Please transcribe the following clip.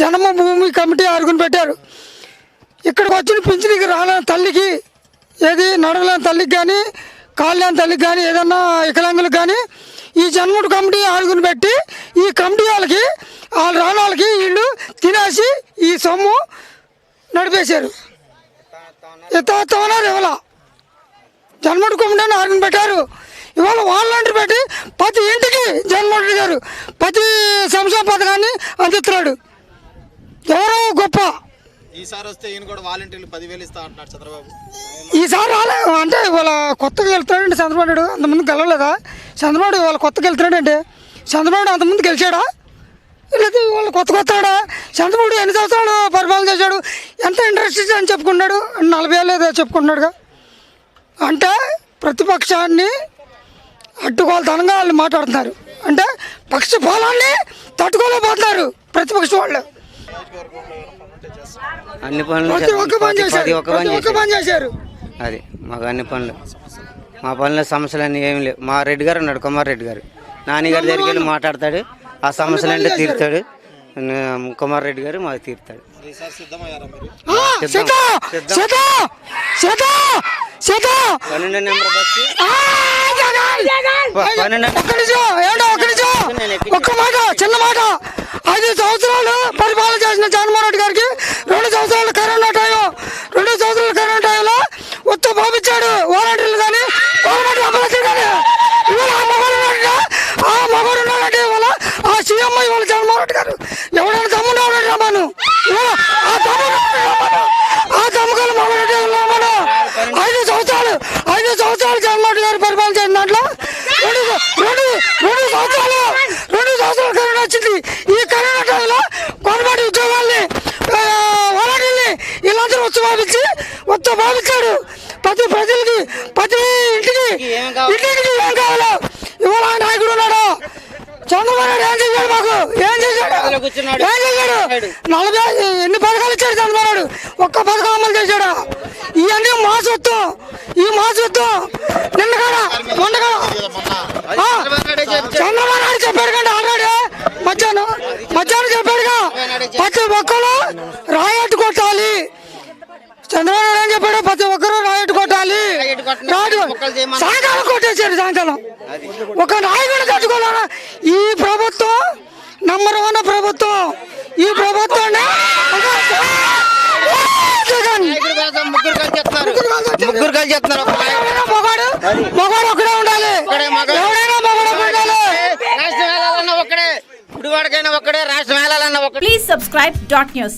జన్మభూమి committee ఆరుగుని పెట్టారు. ఇక్కడికి వచ్చిన పింఛనికి రాలేని తల్లికి ఏది నడవలేని తల్లికి కానీ కాళ్ళని తల్లికి కానీ ఏదన్నా వికలాంగులకు కానీ ఈ జన్మడు కమిటీ ఆరుగుని పెట్టి ఈ కమిటీ వాళ్ళకి వాళ్ళు రాని వాళ్ళకి వీళ్ళు తినేసి ఈ సొమ్ము నడిపేశారు. ఎత్తన్నారు ఇవాళ జన్మడు కమిటీ ఆరుగుని పెట్టారు. ఇవాళ వాలంటీర్ పెట్టి ప్రతి ఇంటికి జన్మోహన్ గారు ప్రతి సంక్షేమ పథకాన్ని అందిస్తున్నాడు. ఎవరో గొప్ప. ఈసారి వస్తే ఈయన కూడా వాలంటీర్లు పదివేలు ఇస్తా అంటున్నాడు చంద్రబాబు. ఈసారి రాలే అంటే ఇవాళ కొత్తగా వెళ్తున్నాడండి చంద్రబాబు నాయుడు. అంతమంది గెలవలేదా? చంద్రబాబు ఇవాళ కొత్తగా వెళ్తున్నాడండి. చంద్రబాబు అంతమంది గెలిచాడా? లేదా ఇవాళ కొత్త కొత్తడా చంద్రబాబు ఎన్ని సంవత్సరాలు పరిపాలన చేశాడు? ఎంత ఇంట్రెస్ట్ అని చెప్పుకున్నాడు నలభై ఏళ్ళు ఏదో చెప్పుకున్నాడుగా అంటే ప్రతిపక్షాన్ని అడ్డుకోవాలతనంగా వాళ్ళు మాట్లాడుతున్నారు. అంటే పక్ష ఫలాన్ని తట్టుకోలేకపోతున్నారు ప్రతిపక్ష వాళ్ళు. అన్ని పనులు ప్రతి చేస్తాం. ఒక్క పని ప్రతి- చేశారు. ప్రతి ఒక్క ప్రతి పని ఒక్క పని చేశారు. అది మాకు అన్ని పనులు. మా పనుల సమస్యలు అన్నీ ఏమి లేవు. మా రెడ్డి గారు ఉన్నాడు కుమార్ రెడ్డి గారు. నాని గారి దగ్గరికి వెళ్ళి మాట్లాడతాడు. ఆ సమస్యలు అంటే తీరుతాడు. కుమార్ రెడ్డి గారు మాకు తీరుతాడు. పన్నెండు నెంబర్ బస్సు ఒక్క మాట చిన్న మాట. ఐదు సంవత్సరాలు పరిపాలన చేసిన జగన్మోహన్ రెడ్డి గారికి రెండు సంవత్సరాలు కరోనా టైం రెండు సంవత్సరాలు కరోనా టైంలో ఉత్త బాబిచ్చాడు వాలంటీర్లు కానీ వాలంటీర్లు అమలు కానీ ఇవాళ ఆ మగవాడు ఉన్నాడుగా, ఆ మగవాడు ఉన్నాడంటే ఇవాళ ఆ సీఎం ఇవాళ జగన్మోహన్ రెడ్డి గారు. ఎవడైనా తమ్ముడు ఉన్నాడు రమ్మను ఆ తమ్ముడు ఆ తమ్ముడు మగవాడు రమ్మను ఐదు సంవత్సరాలు ఐదు సంవత్సరాలు జగన్మోహన్ గారు పరిపాలన చేసిన దాంట్లో రెండు రెండు రెండు సంవత్సరాలు రెండు సంవత్సరాలు కరోనా వచ్చింది. ఈ కరోనా టైంలో కొనబడి ఉద్యోగాల్ని వాలంటీర్ని వీళ్ళందరూ వచ్చి భావించి వచ్చి భావించాడు ప్రతి ప్రజలకి ప్రతి ఇంటికి ఇంటికి ఏం కావాలో ఇవాళ ఆ నాయకుడు ఉన్నాడు చంద్రబాబు నాయుడు ఏం చేశాడు మాకు? ఏం చేశాడు? ఏం చేశాడు? నలభై ఎన్ని పథకాలు ఇచ్చాడు చంద్రబాబు ఒక్క పథకం అమలు చేశాడు? ఇవన్నీ మా సొత్తు. ఈ మా సొత్తు. నిన్న కాడ మొన్న చంద్రబాబు నాయుడు చెప్పాడు కండి ఆల్రెడీ. మధ్యాహ్నం మధ్యాహ్నం చెప్పాడుగా. ప్రతి ఒక్కరు రాయట్టు కొట్టాలి. చంద్రబాబు నాయుడు ఏం చెప్పాడు ప్రతి ఒక్కరు రాయట్టు కొట్టాలి. రాడు సాయంకాలం కొట్టేశాడు సాయంకాలం. ఒక నాయకుడు తట్టుకోలేనా ఈ ప్రభుత్వం నంబర్ వన్ ప్రభుత్వం. ఈ ప్రభుత్వాన్ని జగన్ ముగ్గురు కలిసి చెప్తున్నారు మగాడు మగాడు ఒకడే ఉండాలి. ఎవడైనా మగాడు ఒకడే ఉండాలి. రాష్ట్రం వెళ్ళాలన్నా ఒక్కడే. ఇప్పుడు వాడికైనా ఒక్కడే రాష్ట్రం వెళ్ళాలన్నా ఒక్కడే. Please subscribe dot news.